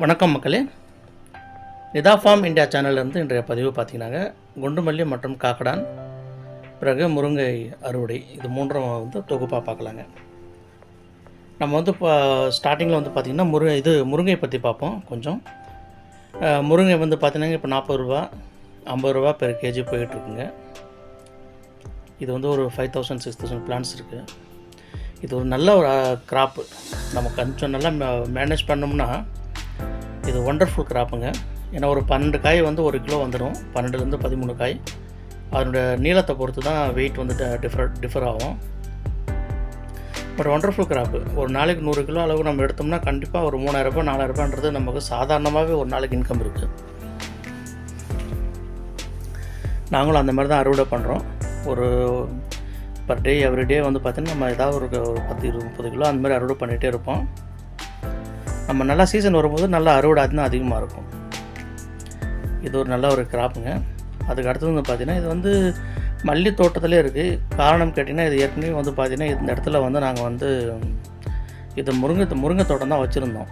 வணக்கம் மக்களே. Nita form India சேனல்லேருந்து இன்றைய பதிவு பார்த்தீங்கன்னாங்க. குண்டுமல்லி மற்றும் காக்கடான் பிறகு முருங்கை அறுவடை இது மூன்றும் வந்து தொகுப்பாக பார்க்கலாங்க. நம்ம வந்து இப்போ ஸ்டார்டிங்கில் வந்து பார்த்திங்கன்னா முருங்கை இது முருங்கை பற்றி பார்ப்போம் கொஞ்சம். முருங்கை வந்து பார்த்தீங்கன்னா இப்போ நாற்பது ரூபா ஐம்பது ரூபா பெர் கேஜி போயிட்டுருக்குங்க இது வந்து ஒரு five thousand six thousand plants இருக்குது இது ஒரு நல்ல ஒரு கிராப்பு நம்ம கொஞ்சம் நல்லா மேனேஜ் பண்ணோம்னா இது ஒண்டர்ஃபுல் கிராப்புங்க. ஏன்னா ஒரு பன்னெண்டு காய் வந்து ஒரு கிலோ வந்துடும் பன்னெண்டுலேருந்து பதிமூணு காய். அதனுடைய நீளத்தை பொறுத்து தான் வெயிட் வந்து டிஃபர் டிஃபர் ஆகும். But wonderful crop. ஒரு நாளைக்கு நூறு கிலோ அளவு நம்ம எடுத்தோம்னா கண்டிப்பாக ஒரு மூணாயிரரூபா நாலாயிரரூபான்றது நமக்கு சாதாரணமாகவே ஒரு நாளைக்கு இன்கம் இருக்குது நாங்களும் அந்த மாதிரி தான் அறுவடை பண்ணுறோம் ஒரு பர் டே எவ்ரி டே வந்து பார்த்திங்கன்னா நம்ம ஏதாவது ஒரு ஒரு பத்து இருபது முப்பது கிலோ அந்த மாதிரி அறுவடை பண்ணிகிட்டே இருப்போம். நம்ம நல்லா சீசன் வரும்போது நல்லா அறுவடை அதுதான் அதிகமாக இருக்கும். இது ஒரு நல்ல ஒரு கிராப்புங்க அதுக்கு அடுத்தது வந்து பார்த்திங்கன்னா இது வந்து மல்லி தோட்டத்திலே இருக்குது காரணம் கேட்டிங்கன்னா இது ஏற்கனவே வந்து பார்த்திங்கன்னா இந்த இடத்துல வந்து நாங்கள் வந்து இது முருங்கை முருங்கை தோட்டம் தான் வச்சுருந்தோம்.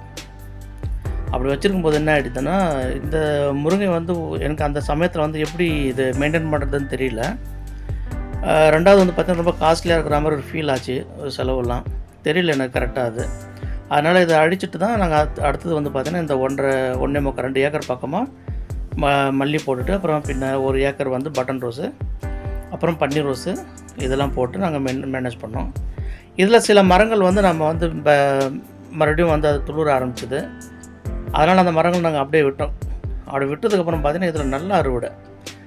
அப்படி வச்சுருக்கும் போது என்ன ஆகிடுதுன்னா இந்த முருங்கை வந்து எனக்கு அந்த சமயத்தில் வந்து எப்படி இது மெயின்டைன் பண்ணுறதுன்னு தெரியல. ரெண்டாவது வந்து பார்த்திங்கன்னா ரொம்ப காஸ்ட்லியாக இருக்கிற மாதிரி ஒரு ஃபீல் ஆச்சு ஒரு செலவெல்லாம். தெரியல எனக்கு கரெக்டாக அது. அதனால் இதை அழிச்சிட்டு தான் நாங்கள் அடுத்தது வந்து பார்த்தீங்கன்னா இந்த ஒன்றரை ஒன்றே முக்கால் ரெண்டு ஏக்கர் பக்கமாக ம மல்லி போட்டுட்டு அப்புறம் பின்ன ஒரு ஏக்கர் வந்து பட்டன் ரோஸு அப்புறம் பன்னீர் ரோஸு இதெல்லாம் போட்டு நாங்கள் மென் மேனேஜ் பண்ணோம். இதில் சில மரங்கள் வந்து நம்ம வந்து ப- மறுபடியும் வந்து அது துளுர ஆரம்பிச்சிது. அதனால் அந்த மரங்கள் நாங்கள் அப்படியே விட்டோம். அப்படி விட்டதுக்கப்புறம் பார்த்தீங்கன்னா இதில் நல்ல அறுவடை.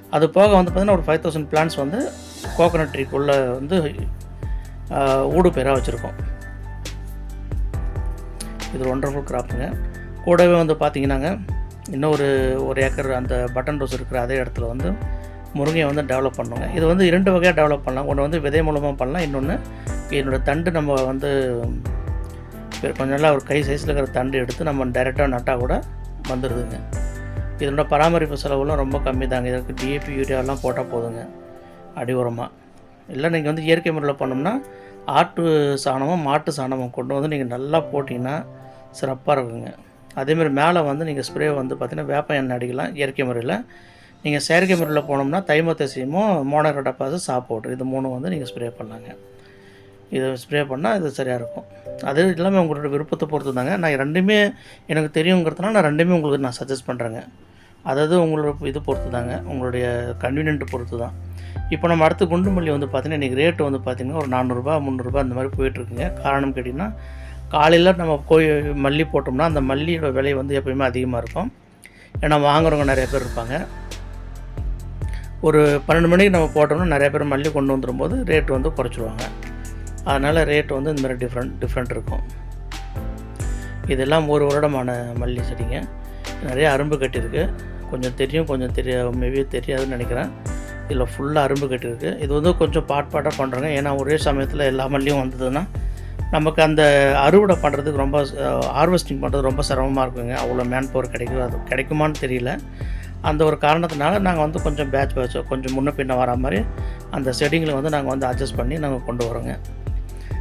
அது போக வந்து பார்த்திங்கன்னா ஒரு ஃபைவ் தௌசண்ட் பிளான்ஸ் வந்து கோகோனட் ட்ரீக்குள்ளே வந்து ஊடு பேராக வச்சுருக்கோம். இது ஒண்டர்ஃபுல் கிராப்புங்க கூடவே வந்து பார்த்தீங்கன்னாங்க இன்னொரு ஒரு ஏக்கர் அந்த பட்டன் ரோஸ் இருக்கிற அதே இடத்துல வந்து முருங்கையை வந்து டெவலப் பண்ணுங்க. இது வந்து இரண்டு வகையாக டெவலப் பண்ணலாம். ஒன்று வந்து விதை மூலமாக பண்ணலாம். இன்னொன்று என்னோட தண்டு நம்ம வந்து கொஞ்சம் நல்லா ஒரு கை சைஸில் இருக்கிற தண்டு எடுத்து நம்ம டைரெக்டாக நட்டால் கூட வந்துடுதுங்க இதனோட பராமரிப்பு செலவுலாம் ரொம்ப கம்மி தாங்க இதற்கு டிஏபி யூரியாலாம் போட்டால் போதுங்க. அடி உரமாக இல்லை நீங்கள் வந்து இயற்கை முறையில் பண்ணோம்னா ஆட்டு சாணமும் மாட்டு சாணமும் கொண்டு வந்து நீங்கள் நல்லா போட்டிங்கன்னா சிறப்பாக இருக்குங்க. அதேமாதிரி மேலே வந்து நீங்கள் ஸ்ப்ரே வந்து பார்த்திங்கன்னா வேப்ப எண்ணெய் அடிக்கலாம் இயற்கை முறையில். நீங்கள் செயற்கை முறையில் போனோம்னா தைமத்தசியமும் மோனோகட்டப்பாசு சாப்போட்டு இது மூணும் வந்து நீங்கள் ஸ்ப்ரே பண்ணாங்க இதை ஸ்ப்ரே பண்ணால் இது சரியாக இருக்கும். அது எல்லாமே உங்களோட விருப்பத்தை பொறுத்து தாங்க நான் ரெண்டுமே எனக்கு தெரியுங்கிறதுனால நான் ரெண்டுமே உங்களுக்கு நான் சஜஸ்ட் பண்ணுறேங்க அதாவது உங்களோட இது பொறுத்து தாங்க உங்களுடைய கன்வீனியன்ட் பொறுத்து தான் இப்போ நம்ம அடுத்து குண்டுமல்லி வந்து பார்த்தீங்கன்னா இன்றைக்கி ரேட்டு வந்து பார்த்திங்கன்னா ஒரு நானூறுரூபா முந்நூறுரூபா அந்த மாதிரி போயிட்டுருக்குங்க. காரணம் கேட்டிங்கன்னா காலையில் நம்ம கோயில் மல்லி போட்டோம்னா அந்த மல்லியோட விலை வந்து எப்பயுமே அதிகமாக இருக்கும். ஏன்னா வாங்குறவங்க நிறைய பேர் இருப்பாங்க. ஒரு பன்னெண்டு மணிக்கு நம்ம போட்டோம்னா நிறைய பேர் மல்லி கொண்டு வந்துடும்போது ரேட் வந்து குறைச்சிருவாங்க. அதனால் ரேட் வந்து இந்த மாதிரி டிஃப்ரெண்ட் டிஃப்ரெண்ட் இருக்கும். இதெல்லாம் ஒரு வருடமான மல்லி செடிங்க. நிறைய அரும்பு கட்டியிருக்கு. கொஞ்சம் தெரியும் கொஞ்சம் தெரிய மேபி தெரியாதுன்னு நினைக்கிறேன். இதில் ஃபுல்லாக அரும்பு கட்டியிருக்கு. இது வந்து கொஞ்சம் பாட் பாட்டாக பண்ணுறாங்க ஏன்னா ஒரே சமயத்தில் எல்லா மல்லியும் வந்ததுன்னா நமக்கு அந்த அறுவடை பண்ணுறதுக்கு ரொம்ப ஹார்வெஸ்டிங் பண்ணுறது ரொம்ப சிரமமாக இருக்குங்க. அவ்வளோ மேன் பவர் கிடைக்கும் அது கிடைக்குமான்னு தெரியல. அந்த ஒரு காரணத்தினால நாங்கள் வந்து கொஞ்சம் பேட்ச் பேட்ச் கொஞ்சம் முன்ன பின்ன வர மாதிரி அந்த செடிங்களை வந்து நாங்கள் வந்து அட்ஜஸ்ட் பண்ணி நாங்கள் கொண்டு வரோங்க.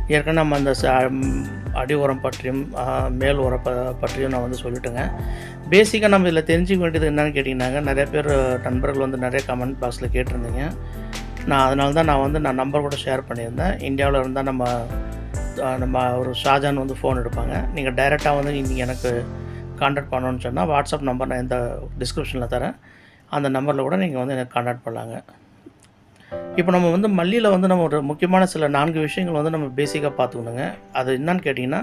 ஏற்கனவே நம்ம அந்த ச- அடி உரம் பற்றியும் மேல் உரம் ப- பற்றியும் நான் வந்து சொல்லிட்டேங்க. பேசிக்காக நம்ம இதில் தெரிஞ்சுக்க வேண்டியது என்னென்னு கேட்டிங்கன்னாங்க நிறைய பேர் நண்பர்கள் வந்து நிறைய கமெண்ட் பாக்ஸில் கேட்டிருந்தீங்க. நான் அதனால தான் நான் வந்து நான் நம்பர் கூட ஷேர் பண்ணியிருந்தேன். இந்தியாவில் இருந்தால் நம்ம நம்ம ஒரு ஷாஜான் வந்து ஃபோன் எடுப்பாங்க. நீங்கள் டைரெக்டாக வந்து நீங்கள் எனக்கு காண்டாக்ட் பண்ணணும்னு சொன்னால் வாட்ஸ்அப் நம்பர் நான் இந்த டிஸ்கிரிப்ஷனில் தரேன். அந்த நம்பரில் கூட நீங்கள் வந்து எனக்கு காண்டாக்ட் பண்ணலாங்க. இப்போ நம்ம வந்து மல்லியில் வந்து நம்ம ஒரு முக்கியமான சில நான்கு விஷயங்கள் வந்து நம்ம பேசிக்காக பார்த்துக்கணுங்க. அது என்னன்னு கேட்டிங்கன்னா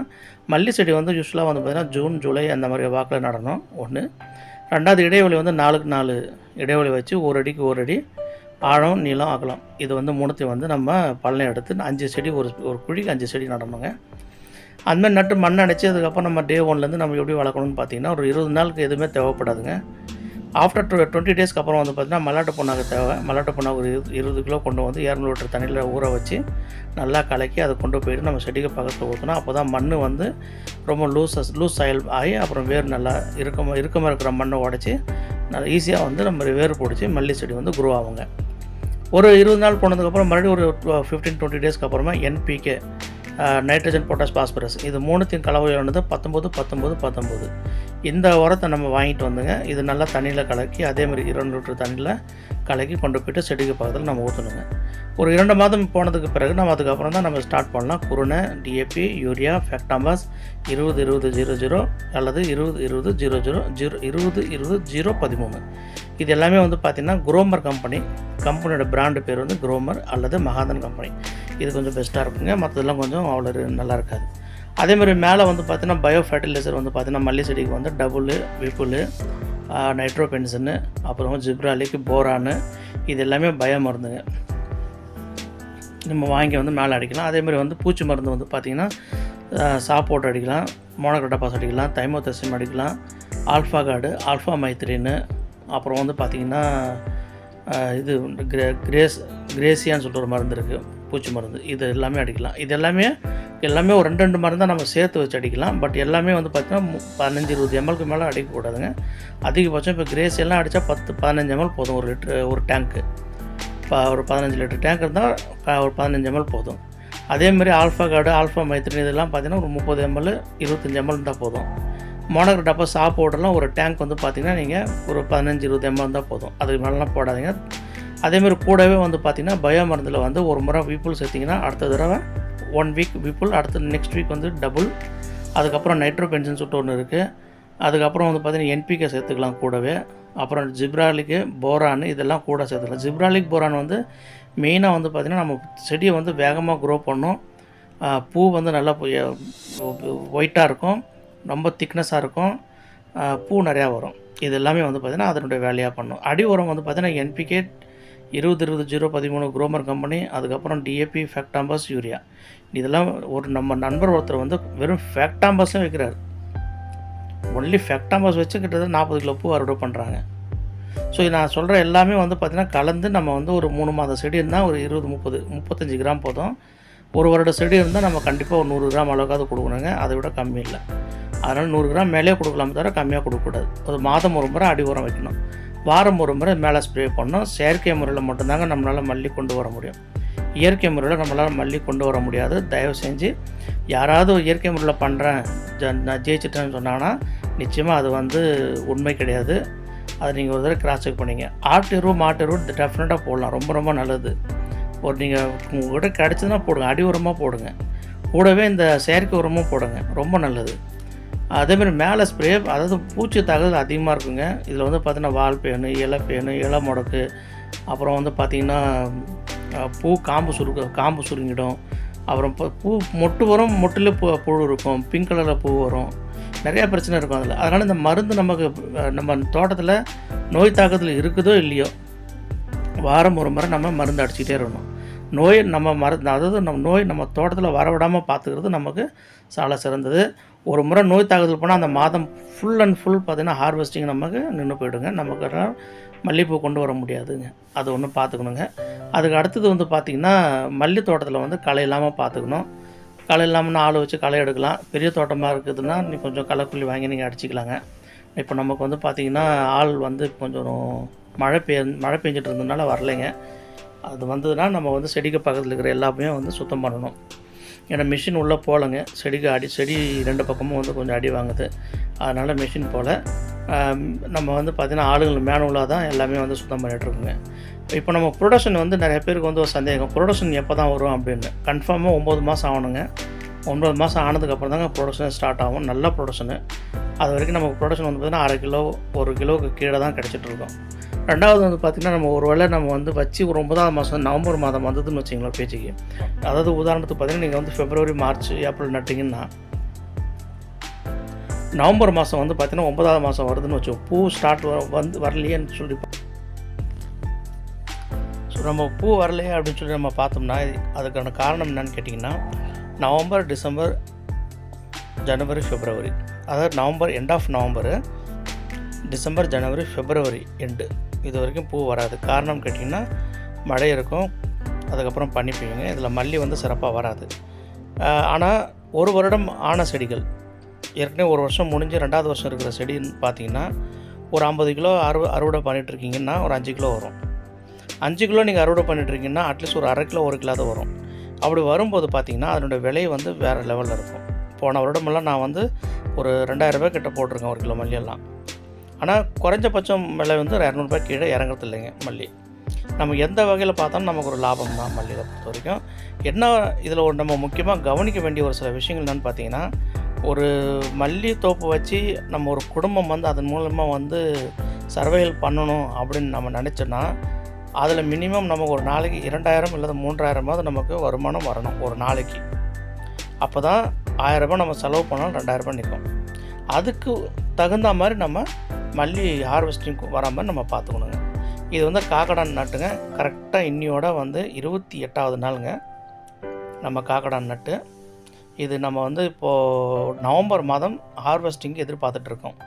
மல்லி செடி வந்து யூஸ்வலாக வந்து பார்த்திங்கன்னா ஜூன் ஜூலை அந்த மாதிரி வாக்கில் நடணும். ஒன்று ரெண்டாவது இடைவெளி வந்து நாலுக்கு நாலு இடைவெளி வச்சு ஒரு அடிக்கு ஒரு அடி ஆழம் நீளம் அகலம். இது வந்து மூணுத்தையும் வந்து நம்ம பள்ளம் எடுத்து அஞ்சு செடி ஒரு ஒரு குழிக்கு அஞ்சு செடி நடணுங்க. அந்த மாதிரி நட்டு மண் அடைச்சி அதுக்கப்புறம் நம்ம டே ஒன்லேருந்து நம்ம எப்படி வளர்க்கணும்னு பார்த்தீங்கன்னா ஒரு இருபது நாளுக்கு எதுவுமே தேவைப்படாதுங்க. ஆஃப்டர் டூ டுவெண்ட்டி டேஸ்க்கு அப்புறம் வந்து பார்த்திங்கன்னா மல்லாட்டு புண்ணாக்கு தேவை. மல்லாட்டு புண்ணாக்கு ஒரு இருபது கிலோ கொண்டு வந்து இரநூறு லிட்டர் தண்ணியில் ஊற வச்சு நல்லா கலக்கி அதை கொண்டு போயிட்டு நம்ம செடிக்கு பக்கத்தில் ஊற்றணும் அப்போ தான் மண் வந்து ரொம்ப லூஸ் லூஸ் சாயில் ஆகி அப்புறம் வேர் நல்லா இறுக்கமாக இறுக்கமாக இருக்கிற மண்ணை உடச்சி நல்லா ஈஸியாக வந்து நம்ம வேர் பிடிச்சி மல்லி செடி வந்து குரோ ஆகுங்க. ஒரு இருபது நாள் போனதுக்கப்புறம் மறுபடியும் ஒரு ஃபிஃப்டீன் டுவெண்ட்டி டேஸ்க்கு அப்புறமா என்பிகே நைட்ரஜன் பொட்டாஸ் பாஸ்பரஸ். இது மூணுத்தையும் கலவையானது பத்தொம்போது பத்தொம்போது பத்தொம்போது. இந்த உரத்தை நம்ம வாங்கிட்டு வந்துங்க. இது நல்லா தண்ணியில் கலக்கி அதேமாதிரி இரண்டு லிட்டர் தண்ணியில் கலக்கி கொண்டு போயிட்டு செடிக்கு பக்கத்தில் நம்ம ஊற்றணுங்க ஒரு இரண்டு மாதம் போனதுக்கு பிறகு நம்ம அதுக்கப்புறம் தான் நம்ம ஸ்டார்ட் பண்ணலாம். குருணை டிஏபி யூரியா ஃபேக்டாம்பாஸ் இருபது இருபது ஜீரோ ஜீரோ அல்லது இருபது இருபது ஜீரோ ஜீரோ ஜீரோ இருபது இருபது ஜீரோ பதிமூணு. இது எல்லாமே வந்து பார்த்திங்கன்னா குரோமர் கம்பெனி கம்பெனியோட பிராண்டு பேர் வந்து குரோமர் அல்லது மகாதன் கம்பெனி இது கொஞ்சம் பெஸ்ட்டாக இருக்குங்க. மற்றதெல்லாம் கொஞ்சம் அவ்வளோ நல்லா இருக்காது அதேமாதிரி மேலே வந்து பார்த்தீங்கன்னா பயோ ஃபர்டிலைசர் வந்து பார்த்தீங்கன்னா மல்லி செடிக்கு வந்து டபுள் விப்புல் நைட்ரோபென்சனு அப்புறம் ஜிப்ராலிக்கு போரானு இது எல்லாமே பயோ மருந்துங்க நம்ம வாங்கி வந்து மேலே அடிக்கலாம். அதேமாதிரி வந்து பூச்சி மருந்து வந்து பார்த்திங்கன்னா சாப்போட்டு அடிக்கலாம். மோனோக்ரோட்டாபாஸ் அடிக்கலாம். தைமோதசிம் அடிக்கலாம். ஆல்ஃபா கார்டு ஆல்ஃபா மைத்ரின்னு அப்புறம் வந்து பார்த்திங்கன்னா இது கிரே கிரேஸ் கிரேசியான்னு சொல்லிட்டு ஒரு மருந்து இருக்குது பூச்சி மருந்து இது எல்லாமே அடிக்கலாம். இது எல்லாமே எல்லாமே ஒரு ரெண்டு ரெண்டு மருந்தாக நம்ம சேர்த்து வச்சு அடிக்கலாம். பட் எல்லாமே வந்து பார்த்திங்கன்னா பதினஞ்சு இருபது எம்எல்க்கு மேலே அடிக்கக்கூடாதுங்க அதிகபட்சம் இப்போ கிரேஸ் எல்லாம் அடித்தா பத்து பதினஞ்சு எம்எல் போதும். ஒரு லிட்ரு ஒரு டேங்க்கு இப்போ ஒரு பதினஞ்சு லிட்டர் டேங்க் இருந்தால் ஒரு பதினஞ்சு எம்எல் போதும். அதேமாதிரி ஆல்ஃபா கார்டு ஆல்ஃபா மைத்ரின் இதெல்லாம் பார்த்தீங்கன்னா ஒரு முப்பது எம்எல் இருபத்தஞ்சி எம்எல் இருந்தால் போதும். மோனகர் டப்பா சாப் பவுடர்லாம் ஒரு டேங்க் வந்து பார்த்திங்கன்னா நீங்கள் ஒரு பதினஞ்சு இருபது எம்எல் இருந்தால் போதும். அதுக்கு மேலாம் போடாதீங்க. அதேமாதிரி கூடவே வந்து பார்த்தீங்கன்னா பயோ மருந்தில் வந்து ஒரு முறை விப்புல் சேர்த்திங்கன்னா அடுத்த தடவை ஒன் வீக் விப்புல் அடுத்த நெக்ஸ்ட் வீக் வந்து டபுள் அதுக்கப்புறம் நைட்ரோ பென்ஷன் சொல்லிட்டு ஒன்று இருக்குது அதுக்கப்புறம் வந்து பார்த்தீங்கன்னா என்பிகே சேர்த்துக்கலாம் கூடவே. அப்புறம் ஜிப்ராலிக்கு போரான் இதெல்லாம் கூட சேர்த்துக்கலாம். ஜிப்ராலிக் போரான் வந்து மெயினாக வந்து பார்த்திங்கன்னா நம்ம செடியை வந்து வேகமாக க்ரோ பண்ணும். பூ வந்து நல்லா ஒயிட்டாக இருக்கும். ரொம்ப திக்னஸாக இருக்கும். பூ நிறையா வரும். இது எல்லாமே வந்து பார்த்திங்கன்னா அதனுடைய வேலையாக பண்ணும். அடி உரம் வந்து பார்த்திங்கன்னா என்பிகே இருபது இருபது ஜீரோ பதிமூணு குரோமர் கம்பெனி அதுக்கப்புறம் டிஏபி ஃபேக்டாம்பஸ் யூரியா இதெல்லாம் ஒரு நம்ம நண்பர் ஒருத்தர் வந்து வெறும் ஃபேக்டாம்பஸும் வைக்கிறார். ஒன்லி ஃபேக்டாம்பஸ் வச்சு கிட்டத்தட்ட நாற்பது கிலோ பூ அறுவடை பண்ணுறாங்க ஸோ நான் சொல்கிற எல்லாமே வந்து பார்த்திங்கன்னா கலந்து நம்ம வந்து ஒரு மூணு மாத செடி இருந்தால் ஒரு இருபது முப்பது முப்பத்தஞ்சு கிராம் போதும். ஒரு வருட செடி இருந்தால் நம்ம கண்டிப்பாக ஒரு நூறு கிராம் அளவுக்காவது கொடுக்கணுங்க. அதை விட கம்மி இல்லை. அதனால் நூறு கிராம் மேலே கொடுக்கலாமே தவிர கம்மியாக கொடுக்கக்கூடாது. ஒரு மாதம் ஒரு முறை அடி உரம் வைக்கணும். வாரம் ஒரு முறை மேலே ஸ்ப்ரே பண்ணோம். செயற்கை முறையில் மட்டும்தாங்க நம்மளால் மல்லி கொண்டு வர முடியும். இயற்கை முறையில் நம்மளால் மல்லி கொண்டு வர முடியாது. தயவு செஞ்சு யாராவது இயற்கை முறையில் பண்ணுறேன் நான் ஜெயிச்சிட்டேன்னு சொன்னாங்கன்னா நிச்சயமாக அது வந்து உண்மை கிடையாது. அதை நீங்கள் ஒரு தடவை கிராஸ் செக் பண்ணீங்க. ஆட்டு எருவு மாட்டு எருவு டெஃபினட்டாக போடலாம். ரொம்ப ரொம்ப நல்லது. ஒரு நீங்கள் உங்கள்கிட்ட கிடச்சதுன்னா போடுங்க. அடி உரமாக போடுங்க. கூடவே இந்த செயற்கை உரமும் போடுங்க. ரொம்ப நல்லது. அதேமாதிரி மேலே ஸ்ப்ரே அதாவது பூச்சி தாக்குதல் அதிகமாக இருக்குங்க. இதில் வந்து பார்த்திங்கன்னா வால் பேனு இலை பேனு இலை முடக்கு அப்புறம் வந்து பார்த்திங்கன்னா பூ காம்பு சுருக்க காம்பு சுருங்கிடும். அப்புறம் பூ- பூ மொட்டு வரும் மொட்டில் பூ புழு இருக்கும். பிங்க் கலரில் பூ வரும். நிறையா பிரச்சனை இருக்கும் அதில். அதனால் இந்த மருந்து நமக்கு நம்ம தோட்டத்தில் நோய் தாக்கத்தில் இருக்குதோ இல்லையோ வாரம் ஒரு முறை நம்ம மருந்து அடிச்சுக்கிட்டே இருக்கணும். நோய் நம்ம மருந்து அதாவது நம்ம நோய் நம்ம தோட்டத்தில் வரவிடாமல் பார்த்துக்கிறது நமக்கு சால சிறந்தது. ஒரு முறை நோய் தாக்குதல் போனால் அந்த மாதம் ஃபுல் அண்ட் ஃபுல் பார்த்திங்கன்னா ஹார்வெஸ்டிங் நமக்கு நின்று போயிடுங்க. நமக்கு மல்லிகைப்பூ கொண்டு வர முடியாதுங்க. அது ஒன்று பார்த்துக்கணுங்க அதுக்கு அடுத்தது வந்து பார்த்திங்கன்னா மல்லி தோட்டத்தில் வந்து களை இல்லாமல் பார்த்துக்கணும் களை இல்லாமல் ஆள் வச்சு களை எடுக்கலாம். பெரிய தோட்டமாக இருக்குதுன்னா நீ கொஞ்சம் களைக்குள்ளி வாங்கி நீங்கள் அடிச்சிக்கலாங்க. இப்போ நமக்கு வந்து பார்த்திங்கன்னா ஆள் வந்து கொஞ்சம் மழை பெய் மழை பெஞ்சிட்டு இருந்ததுனால வரலைங்க. அது வந்ததுன்னா நம்ம வந்து செடிக்கு பக்கத்தில் இருக்கிற எல்லாமே வந்து சுத்தம் பண்ணணும். ஏன்னா மிஷின் உள்ளே போகலங்க. செடிக்கு அடி செடி ரெண்டு பக்கமும் வந்து கொஞ்சம் அடி வாங்குது. அதனால் மிஷின் போல். நம்ம வந்து பார்த்திங்கன்னா ஆளுங்கள் மேனுவலாக தான் எல்லாமே வந்து சுத்தம் பண்ணிகிட்ருக்குங்க இப்போ நம்ம ப்ரொடக்ஷன் வந்து நிறைய பேருக்கு வந்து ஒரு சந்தேகம். ப்ரொடக்ஷன் எப்போ தான் வரும் அப்படின்னு. கன்ஃபார்மாக ஒம்பது மாதம் ஆகணுங்க. ஒன்பது மாதம் ஆனதுக்கப்புறம் தாங்க ப்ரொடக்ஷன் ஸ்டார்ட் ஆகும். நல்ல ப்ரொடக்ஷனு அது வரைக்கும் நமக்கு ப்ரொடக்ஷன் வந்து பார்த்திங்கன்னா அரை கிலோ ஒரு கிலோவுக்கு கீழே தான் கிடச்சிட்ருக்கோம் ரெண்டாவது வந்து பார்த்திங்கன்னா நம்ம ஒரு வேளை நம்ம வந்து வச்சு ஒரு ஒன்பதாவது மாதம் நவம்பர் மாதம் வந்ததுன்னு வச்சிங்களா பேச்சுக்கு. அதாவது உதாரணத்துக்கு பார்த்தீங்கன்னா நீங்கள் வந்து பிப்ரவரி மார்ச் ஏப்ரல் நட்டிங்கன்னா நவம்பர் மாதம் வந்து பார்த்தீங்கன்னா ஒன்பதாவது மாதம் வருதுன்னு வச்சோம் பூ ஸ்டார்ட் வந்து வரலையேன்னு சொல்லி ஸோ நம்ம பூ வரலையே அப்படின்னு சொல்லி நம்ம பார்த்தோம்னா அதுக்கான காரணம் என்னன்னு கேட்டிங்கன்னா நவம்பர் டிசம்பர் ஜனவரி ஃபிப்ரவரி அதாவது November end of November December January February end இது வரைக்கும் பூ வராது. காரணம் கேட்டிங்கன்னா மழை இருக்கும். அதுக்கப்புறம் பண்ணி பெய்யுங்க இதில் மல்லி வந்து சிறப்பாக வராது. ஆனால் ஒரு வருடம் ஆன செடிகள். ஏற்கனவே ஒரு வருஷம் முடிஞ்சு ரெண்டாவது வருஷம் இருக்கிற செடின்னு பார்த்தீங்கன்னா ஒரு ஐம்பது கிலோ அறுவ அறுவடை பண்ணிட்டு இருக்கீங்கன்னா ஒரு அஞ்சு கிலோ வரும். அஞ்சு கிலோ நீங்கள் அறுவடை பண்ணிட்டுருக்கீங்கன்னா அட்லீஸ்ட் ஒரு அரை கிலோ ஒரு கிலோ தான் வரும். அப்படி வரும்போது பார்த்திங்கன்னா அதனுடைய விலை வந்து வேறு லெவலில் இருக்கும். போன வருடமெல்லாம் நான் வந்து ஒரு ரெண்டாயிரம் ரூபாய் கிட்ட போட்டிருக்கேன் ஒரு கிலோ மல்லியெல்லாம் ஆனால் குறைஞ்சபட்சம் விலை வந்து இரநூறுபா கீழே இறங்குறது இல்லைங்க மல்லி. நம்ம எந்த வகையில் பார்த்தாலும் நமக்கு ஒரு லாபம் தான் மல்லிகை பொறுத்த வரைக்கும். என்ன இதில் ஒரு நம்ம முக்கியமாக கவனிக்க வேண்டிய ஒரு சில விஷயங்கள் என்னென்னு பார்த்தீங்கன்னா ஒரு மல்லி தோப்பு வச்சு நம்ம ஒரு குடும்பம் வந்து அதன் மூலமாக வந்து சர்வைவல் பண்ணணும் அப்படின்னு நம்ம நினச்சோன்னா அதில் மினிமம் நமக்கு ஒரு நாளைக்கு இரண்டாயிரம் இல்லை மூன்றாயிரமாவது நமக்கு வருமானம் வரணும் ஒரு நாளைக்கு. அப்போ தான் ஆயிரரூபா நம்ம செலவு பண்ணாலும் ரெண்டாயிரரூபா நிற்கும். அதுக்கு தகுந்த மாதிரி நம்ம மல்லி ஹார்வெஸ்டிங் வராமல் நம்ம பார்த்துக்கணுங்க. இது வந்து காக்கடான் நட்டுங்க. கரெக்டாக இன்னியோட வந்து இருபத்தி எட்டாவது நாளுங்க. நம்ம காக்கடான் நட்டு இது நம்ம வந்து இப்போது நவம்பர் மாதம் ஹார்வெஸ்டிங் எதிர்பார்த்துட்ருக்கோம்.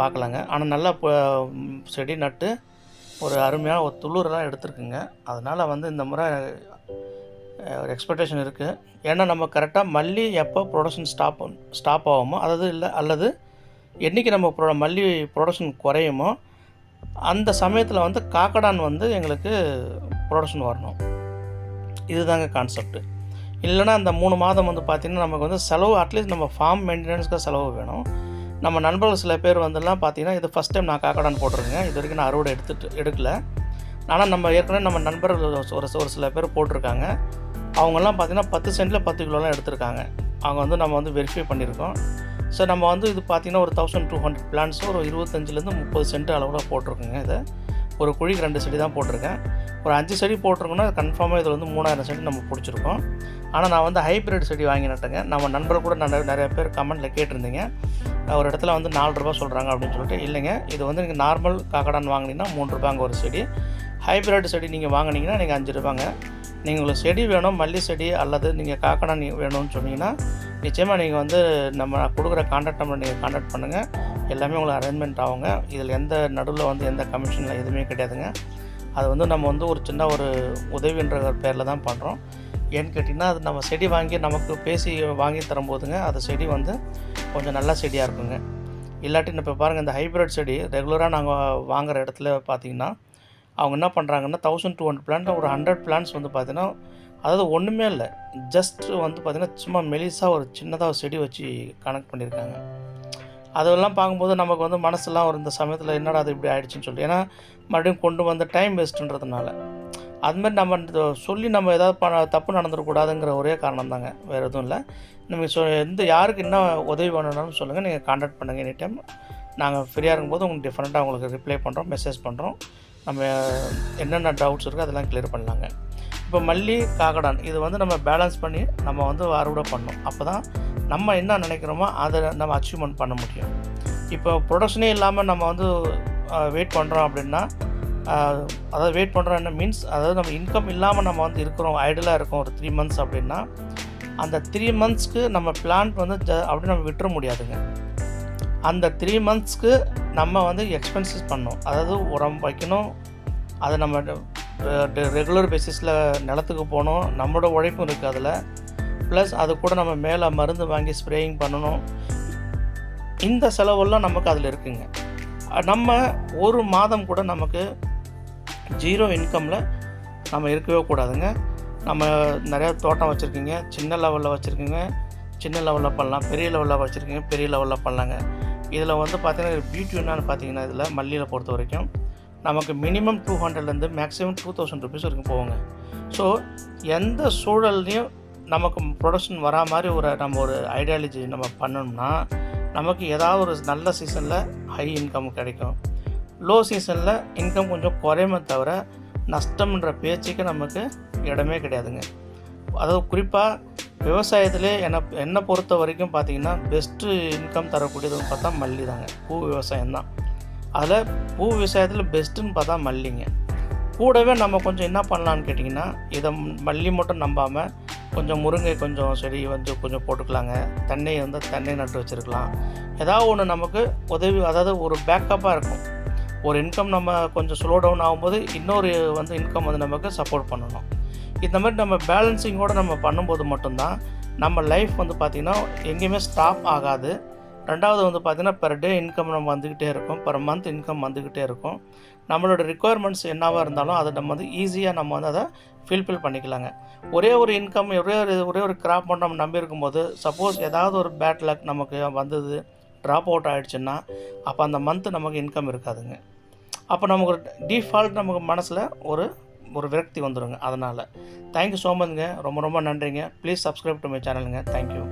பார்க்கலாங்க. ஆனால் நல்லா இப்போ செடி நட்டு ஒரு அருமையான ஒரு துளுரெல்லாம் எடுத்துருக்குங்க. அதனால் வந்து இந்த முறை ஒரு எக்ஸ்பெக்டேஷன் இருக்குது ஏன்னா நம்ம கரெக்டாக மல்லி எப்போ ப்ரொடக்ஷன் ஸ்டாப் ஸ்டாப் ஆகுமோ அதாவது இல்லை அல்லது என்றைக்கு நம்ம மல்லி ப்ரொடக்ஷன் குறையுமோ அந்த சமயத்தில் வந்து காக்கடான் வந்து எங்களுக்கு ப்ரொடக்ஷன் வரணும். இதுதாங்க கான்செப்ட் இல்லைன்னா அந்த மூணு மாதம் வந்து பார்த்திங்கன்னா நமக்கு வந்து செலவு அட்லீஸ்ட் நம்ம ஃபார்ம் மெயின்டெனன்ஸ்க்கு செலவு வேணும். நம்ம நண்பர்கள் சில பேர் வந்துலாம் பார்த்தீங்கன்னா இது ஃபஸ்ட் டைம் நான் காக்கடான் போட்டிருக்கேன். இது வரைக்கும் நான் அறுவடை எடுத்துட்டு எடுக்கல. ஆனால் நம்ம ஏற்கனவே நம்ம நண்பர்கள் ஒரு ஒரு சில பேர் போட்டிருக்காங்க. அவங்கெல்லாம் பார்த்தீங்கன்னா பத்து சென்ட்டில் பத்து கிலோலாம் எடுத்திருக்காங்க. அவங்க வந்து நம்ம வந்து வெரிஃபை பண்ணியிருக்கோம். ஸோ நம்ம வந்து இது பார்த்திங்கன்னா ஒரு தௌசண்ட் டூ ஹண்ட்ரட் பிளான்ஸ் ஒரு இருபத்தஞ்சிலேருந்து முப்பது சென்ட் அளவில் போட்டிருக்கோங்க இதை. ஒரு குழிக்கு ரெண்டு செடி தான் போட்டிருக்கேன். ஒரு அஞ்சு செடி போட்டிருக்கோன்னா கன்ஃபார்மாக இதில் வந்து மூணாயிரம் செடி நம்ம பிடிச்சிருக்கோம். ஆனால் நான் வந்து ஹைப்ரிட் செடி வாங்கி நட்டேங்க நம்ம நண்பர் கூட நிறைய நிறைய பேர் கமெண்ட்டில் கேட்டிருந்தீங்க. ஒரு இடத்துல வந்து நாலு ரூபா சொல்கிறாங்க அப்படின்னு சொல்லிட்டு இல்லைங்க. இது வந்து நீங்கள் நார்மல் காக்கடான் வாங்கினீங்கன்னா மூணு ரூபாங்க ஒரு செடி. ஹைப்ரிட் செடி நீங்கள் வாங்கினீங்கன்னா நீங்கள் அஞ்சு ரூபாங்க நீங்கள் உங்களுக்கு செடி வேணும் மல்லி செடி அல்லது நீங்கள் காக்கடா நீ- வேணும்னு சொன்னீங்கன்னா நிச்சயமாக நீங்கள் வந்து நம்ம கொடுக்குற கான்டாக்ட் நம்பர் நீங்கள் கான்டாக்ட் பண்ணுங்கள் எல்லாமே உங்களுக்கு அரேஞ்ச்மெண்ட் ஆகுங்க. இதில் எந்த நடுவில் வந்து எந்த கமிஷனில் எதுவுமே கிடையாதுங்க. அது வந்து நம்ம வந்து ஒரு சின்ன ஒரு உதவின்ற பேரில் தான் பண்ணுறோம் ஏன்னு கேட்டிங்கன்னா அது நம்ம செடி வாங்கி நமக்கு பேசி வாங்கி தரும்போதுங்க அது செடி வந்து கொஞ்சம் நல்ல செடியாக இருக்குங்க. இல்லாட்டி இப்போ பாருங்கள் இந்த ஹைப்ரிட் செடி ரெகுலராக நாங்கள் வாங்குகிற இடத்துல பார்த்தீங்கன்னா அவங்க என்ன பண்ணுறாங்கன்னா தௌசண்ட் டூ ஹண்ட்ரட் பிளான்ட் ஒரு ஹண்ட்ரட் பிளான்ஸ் வந்து பார்த்தீங்கன்னா அதாவது ஒன்றுமே இல்லை. ஜஸ்ட் வந்து பார்த்திங்கன்னா சும்மா மெலிசாக ஒரு சின்னதாக ஒரு செடி வச்சு கனெக்ட் பண்ணியிருக்காங்க அதெல்லாம் பார்க்கும்போது நமக்கு வந்து மனசெல்லாம் ஒரு இந்த சமயத்தில் என்னடா அது இப்படி ஆகிடுச்சின்னு சொல்லி ஏன்னா மறுபடியும் கொண்டு வந்த டைம் வேஸ்ட்டுன்றதுனால அதுமாதிரி நம்ம இந்த சொல்லி நம்ம ஏதாவது பண்ண தப்பு நடந்துடக்கூடாதுங்கிற ஒரே காரணம் தாங்க வேறு எதுவும் இல்லை. நம்ம சொ எந்த யாருக்கு என்ன உதவி பண்ணணும்னு சொல்லுங்கள் நீங்கள் கான்டாக்ட் பண்ணுங்கள் எனி டைம் நாங்கள் ஃப்ரீயாக இருக்கும்போது உங்களுக்கு டிஃப்ரெண்ட்டாக உங்களுக்கு ரிப்ளை பண்ணுறோம் மெசேஜ் பண்ணுறோம் நம்ம என்னென்ன டவுட்ஸ் இருக்கோ அதெல்லாம் கிளியர் பண்ணலாங்க. இப்போ மல்லி காகடான் இது வந்து நம்ம பேலன்ஸ் பண்ணி நம்ம வந்து அறுவடை பண்ணணும். அப்போ தான் நம்ம என்ன நினைக்கிறோமோ அதை நம்ம அச்சீவ்மெண்ட் பண்ண முடியும். இப்போ ப்ரொடக்ஷனே இல்லாமல் நம்ம வந்து வெயிட் பண்ணுறோம் அப்படின்னா அதாவது வெயிட் பண்ணுறோம் என்ன மீன்ஸ் அதாவது நம்ம இன்கம் இல்லாமல் நம்ம வந்து இருக்கிறோம் ஐடலாக இருக்கோம் ஒரு த்ரீ மந்த்ஸ் அப்படின்னா அந்த த்ரீ மந்த்ஸ்க்கு நம்ம பிளான் வந்து ஜ அப்படி நம்ம விட்டுற முடியாதுங்க. அந்த த்ரீ மந்த்ஸ்க்கு நம்ம வந்து எக்ஸ்பென்சஸ் பண்ணணும். அதாவது உரம் வைக்கணும். அதை நம்ம ரெகுலர் பேசிஸில் நிலத்துக்கு போகணும். நம்மளோட உழைப்பும் இருக்குது அதில். ப்ளஸ் அது கூட நம்ம மேலே மருந்து வாங்கி ஸ்ப்ரேயிங் பண்ணணும். இந்த செலவெல்லாம் நமக்கு அதில் இருக்குங்க. நம்ம ஒரு மாதம் கூட நமக்கு ஜீரோ இன்கமில் நம்ம இருக்கவே கூடாதுங்க. நம்ம நிறையா தோட்டம் வச்சுருக்கீங்க. சின்ன லெவலில் வச்சுருக்கீங்க. சின்ன லெவலில் பண்ணலாம். பெரிய லெவலில் வச்சுருக்கீங்க. பெரிய லெவலில் பண்ணலாங்க. இதில் வந்து பார்த்திங்கன்னா பியூட்டி என்னன்னு பார்த்தீங்கன்னா இதில் மல்லியில் பொறுத்த வரைக்கும் நமக்கு மினிமம் டூ ஹண்ட்ரட்லேருந்து மேக்ஸிமம் டூ தௌசண்ட் ருபீஸ் வரைக்கும் போவோங்க ஸோ எந்த சூழல்லையும் நமக்கு ப்ரொடக்ஷன் வரா மாதிரி ஒரு நம்ம ஒரு ஐடியாலஜி நம்ம பண்ணோம்னா நமக்கு ஏதாவது ஒரு நல்ல சீசனில் ஹை இன்கம் கிடைக்கும். லோ சீசனில் இன்கம் கொஞ்சம் குறையுமே தவிர நஷ்டம்ன்ற பேச்சுக்கு நமக்கு இடமே கிடையாதுங்க. அதாவது குறிப்பாக விவசாயத்திலே என்னை என்னை பொறுத்த வரைக்கும் பார்த்தீங்கன்னா பெஸ்ட்டு இன்கம் தரக்கூடியதுன்னு பார்த்தா மல்லி தாங்க. பூ விவசாயம் தான். அதில் பூ விவசாயத்தில் பெஸ்ட்டுன்னு பார்த்தா மல்லிங்க. கூடவே நம்ம கொஞ்சம் என்ன பண்ணலான்னு கேட்டிங்கன்னா இதை மல்லி மட்டும் நம்பாமல் கொஞ்சம் முருங்கை கொஞ்சம் செடி வந்து கொஞ்சம் போட்டுக்கலாங்க. தென்னை வந்து தென்னை நட்டு வச்சுருக்கலாம். ஏதாவது ஒன்று நமக்கு உதவி அதாவது ஒரு பேக்கப்பாக இருக்கும். ஒரு இன்கம் நம்ம கொஞ்சம் ஸ்லோ டவுன் ஆகும்போது இன்னொரு வந்து இன்கம் வந்து நமக்கு சப்போர்ட் பண்ணணும். இந்த மாதிரி நம்ம பேலன்சிங்கோடு நம்ம பண்ணும்போது மட்டும்தான் நம்ம லைஃப் வந்து பார்த்திங்கன்னா எங்கேயுமே ஸ்டாப் ஆகாது. ரெண்டாவது வந்து பார்த்திங்கன்னா பெர் டே இன்கம் நம்ம வந்துக்கிட்டே இருக்கும். பர் மந்த் இன்கம் வந்துக்கிட்டே இருக்கும். நம்மளோட ரிக்குவயர்மெண்ட்ஸ் என்னவாக இருந்தாலும் அதை நம்ம வந்து ஈஸியாக நம்ம வந்து அதை ஃபில்ஃபில் பண்ணிக்கலாங்க. ஒரே ஒரு இன்கம் ஒரே ஒரு ஒரே ஒரு கிராப் மட்டும் நம்ம நம்பி இருக்கும்போது சப்போஸ் ஏதாவது ஒரு பேட் லக் நமக்கு வந்தது ட்ராப் அவுட் ஆகிடுச்சுன்னா அப்போ அந்த மந்த்து நமக்கு இன்கம் இருக்காதுங்க. அப்போ நமக்கு ஒரு டிஃபால்ட் நமக்கு மனசில் ஒரு ஒரு விரக்தி வந்துடுங்க அதனால். தேங்க்யூ ஸோ மச்ங்க ரொம்ப ரொம்ப நன்றிங்க. ப்ளீஸ் சப்ஸ்கிரைப் டு மை சேனலுங்க தேங்க்யூ